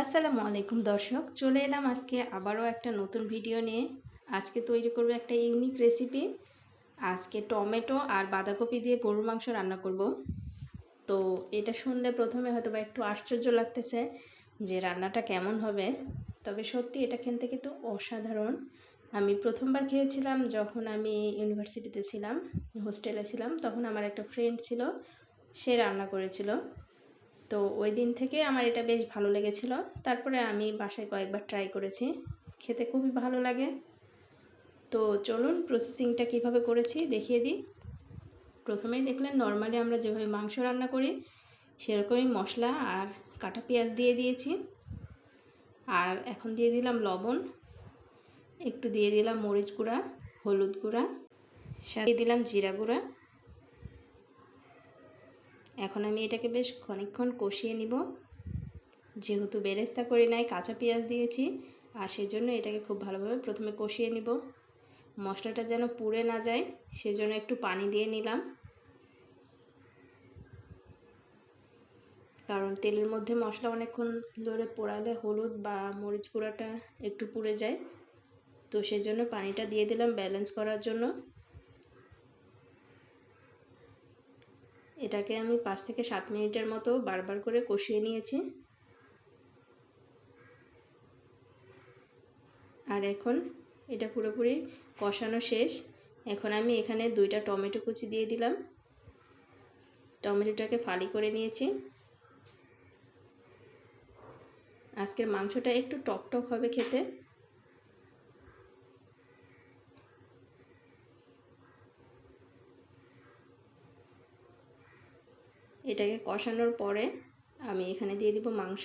আসসালামু আলাইকুম দর্শক, চলে এলাম আজকে আবারও একটা নতুন ভিডিও নিয়ে। আজকে তৈরি করব একটা ইউনিক রেসিপি আজকে টমেটো আর বাঁধাকপি দিয়ে গরুর মাংস রান্না করব। তো এটা শুনলে প্রথমে হয়তো বা একটু আশ্চর্য লাগতেছে যে রান্নাটা কেমন হবে। তবে সত্যি এটা খেতে কিন্তু অসাধারণ। আমি প্রথমবার খেয়েছিলাম, যখন আমি ইউনিভার্সিটিতে ছিলাম হোস্টেলে ছিলাম, তখন আমার একটা ফ্রেন্ড ছিল, সে রান্না করেছিল। তো ওই দিন থেকে আমার এটা বেশ ভালো লেগেছিল। তারপরে আমি বাসায় কয়েকবার ট্রাই করেছি। খেতে খুবই ভালো লাগে। তো চলুন প্রসেসিংটা কীভাবে করেছি দেখিয়ে দিই। প্রথমেই দেখলেন নর্মালি আমরা যেভাবে মাংস রান্না করি, সেরকমই মশলা আর কাটা পেঁয়াজ দিয়ে দিয়েছি। আর এখন দিয়ে দিলাম লবণ। একটু দিয়ে দিলাম মরিচ গুঁড়া, হলুদ গুঁড়া, সাথে দিলাম জিরা গুঁড়া। এখন আমি এটাকে বেশ খানিকক্ষণ কষিয়ে নিব। যেহেতু বেরেস্তা করি নাই, কাঁচা পেঁয়াজ দিয়েছি, আর সেজন্য এটাকে খুব ভালোভাবে প্রথমে কষিয়ে নিব। মশলাটা যেন পুড়ে না যায়, সেজন্য একটু পানি দিয়ে নিলাম। কারণ তেলের মধ্যে মশলা অনেকক্ষণ ধরে পোড়ালে হলুদ বা মরিচ গুঁড়াটা একটু পুড়ে যায়। তো সেজন্য পানিটা দিয়ে দিলাম ব্যালেন্স করার জন্য। এটাকে আমি পাঁচ থেকে সাত মিনিটের মতো বারবার করে কষিয়ে নিয়েছি। আর এখন এটা পুরোপুরি কষানো শেষ। এখন আমি এখানে দুইটা টমেটো কুচি দিয়ে দিলাম। টমেটোটাকে ফালি করে নিয়েছি। আজকের মাংসটা একটু টক টক হবে খেতে। এটাকে কষানোর পরে আমি এখানে দিয়ে দিব মাংস।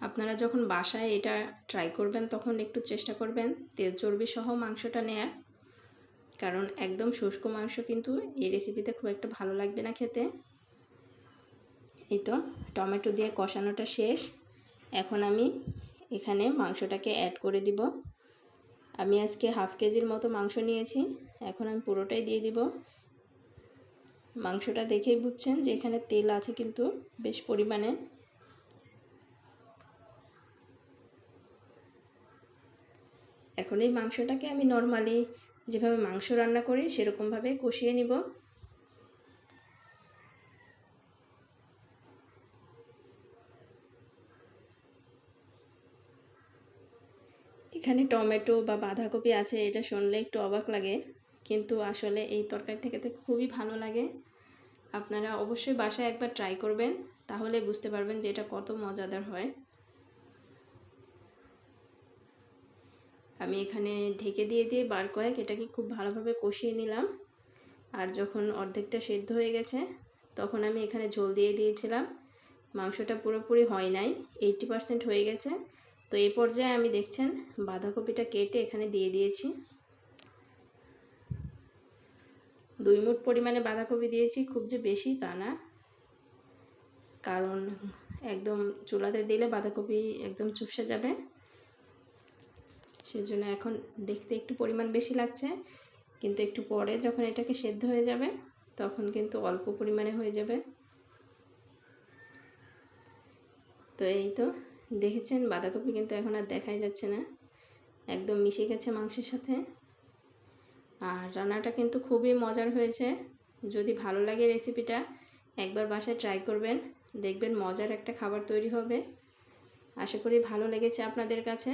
আপনারা যখন বাসায় এটা ট্রাই করবেন, তখন একটু চেষ্টা করবেন তেল চর্বি সহ মাংসটা নেয়ার। কারণ একদম শুষ্ক মাংস কিন্তু এই রেসিপিতে খুব একটা ভালো লাগবে না খেতে। এই তো, টমেটো দিয়ে কষানোটা শেষ। এখন আমি এখানে মাংসটাকে অ্যাড করে দিব। আমি আজকে হাফ কেজির মতো মাংস নিয়েছি। এখন আমি পুরোটাই দিয়ে দিব। মাংসটা দেখেই বুঝছেন যে এখানে তেল আছে কিন্তু বেশ পরিমাণে। এখন এই মাংসটাকে আমি নর্মালি যেভাবে মাংস রান্না করি সেরকমভাবে কষিয়ে নিব। এখানে টমেটো বা বাঁধাকপি আছে, এটা শুনলে একটু অবাক লাগে। কিন্তু আসলে এই তরকারিটা খেতে খুবই ভালো লাগে। আপনারা অবশ্যই বাসায় একবার ট্রাই করবেন, তাহলে বুঝতে পারবেন যে এটা কত মজাদার হয়। আমি এখানে ঢেকে দিয়ে দিয়ে বার কয়েক এটাকে খুব ভালোভাবে কষিয়ে নিলাম। আর যখন অর্ধেকটা সেদ্ধ হয়ে গেছে, তখন আমি এখানে ঝোল দিয়ে দিয়েছিলাম। মাংসটা পুরোপুরি হয় নাই এইটটি পারসেন্ট হয়ে গেছে। তো এই পর্যায়ে আমি দেখছেন বাঁধাকপিটা কেটে এখানে দিয়ে দিয়েছি। দুই মুঠ পরিমাণে বাঁধাকপি দিয়েছি, খুব যে বেশি তা না। কারণ একদম চুলাতে দিলে বাঁধাকপি একদম চুপসে যাবে। সেজন্য এখন দেখতে একটু পরিমাণ বেশি লাগছে, কিন্তু একটু পরে যখন এটাকে সেদ্ধ হয়ে যাবে, তখন কিন্তু অল্প পরিমাণে হয়ে যাবে। তো এই তো, দেখেছেন? বাঁধাকপি কিন্তু এখন আর দেখাই যাচ্ছে না। একদম মিশে গেছে মাংসের সাথে। আর রান্নাটা কিন্তু খুবই মজার হয়েছে। যদি ভালো লাগে রেসিপিটা, একবার বাসায় ট্রাই করবেন। দেখবেন মজার একটা খাবার তৈরি হবে। আশা করি ভালো লেগেছে আপনাদের কাছে।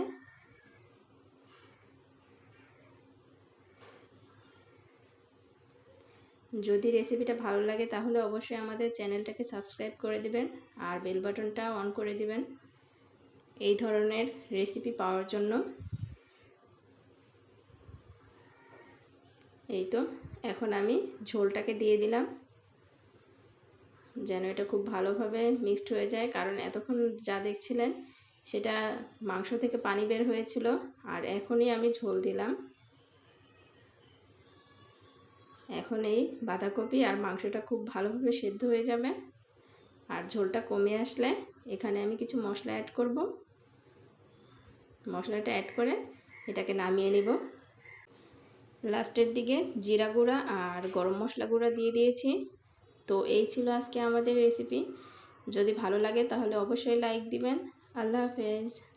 যদি রেসিপিটা ভালো লাগে তাহলে অবশ্যই আমাদের চ্যানেলটাকে সাবস্ক্রাইব করে দিবেন আর বেল বাটনটা অন করে দিবেন। এই ধরনের রেসিপি পাওয়ার জন্য। এই তো, এখন আমি ঝোলটাকে দিয়ে দিলাম। যেন এটা খুব ভালোভাবে মিক্সড হয়ে যায়, কারণ এতক্ষণ যা দেখছিলেন সেটা মাংস থেকে পানি বের হয়েছিল, আর এখনই আমি ঝোল দিলাম। এখন এই বাঁধাকপি আর মাংসটা খুব ভালোভাবে সেদ্ধ হয়ে যাবে, আর ঝোলটা কমে আসলে এখানে আমি কিছু মশলা অ্যাড করব। মশলাটা অ্যাড করে এটাকে নামিয়ে নিব। লাস্টের দিকে জিরা গুঁড়া আর গরম মশলা গুঁড়া দিয়ে দিয়েছি। তো এই ছিল আজকে আমাদের রেসিপি যদি ভালো লাগে তাহলে অবশ্যই লাইক দিবেন। আল্লাহ হাফেজ।